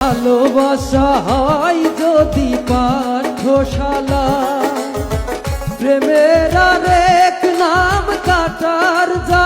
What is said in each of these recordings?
ভালোবাসা হয় যদি পাঠশালা। প্রেমের আরেক নাম কাটার যা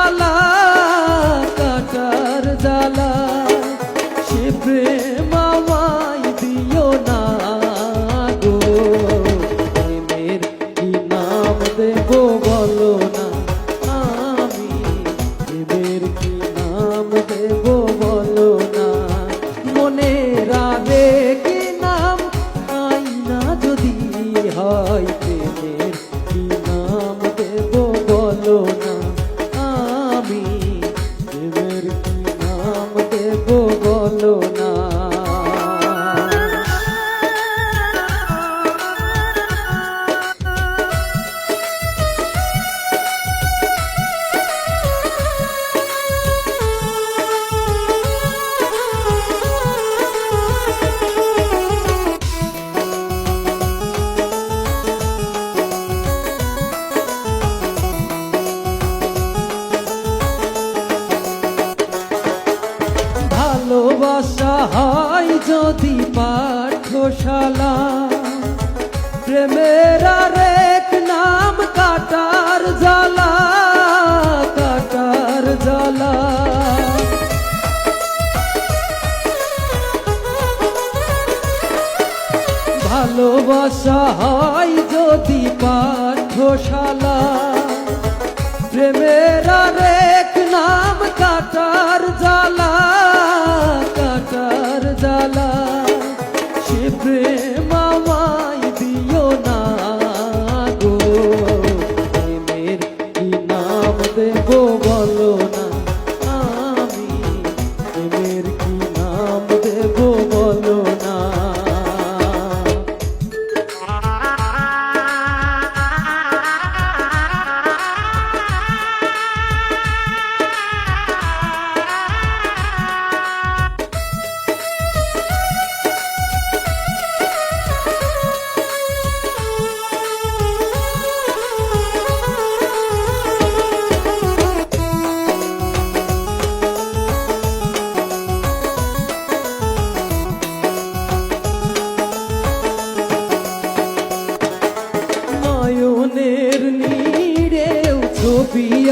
নদী পার খোশালা প্রেমের আরেক নাম কাটার জালা কাটার জালা ভালোবাসা হয় যদি পাঠশালা প্রেমের আরেক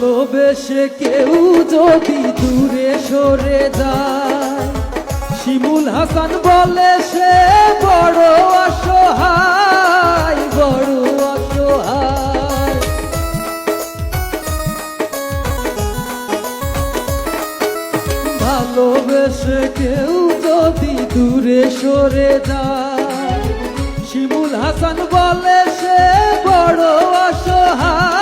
ভালোবেসে কেউ যদি দূরে সরে যায়। শিমুল হাসান বলে সে বড় অসহায় বড় অসহায়। ভালোবেসে কেউ যদি দূরে সরে যায়। শিমুল হাসান বলে সে বড় অসহায়।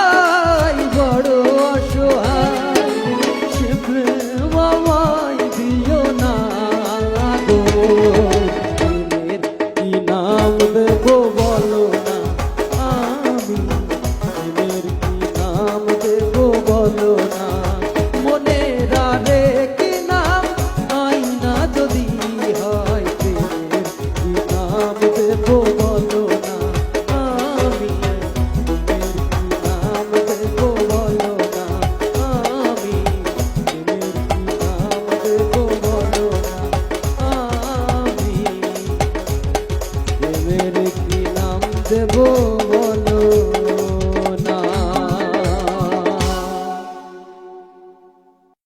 দেব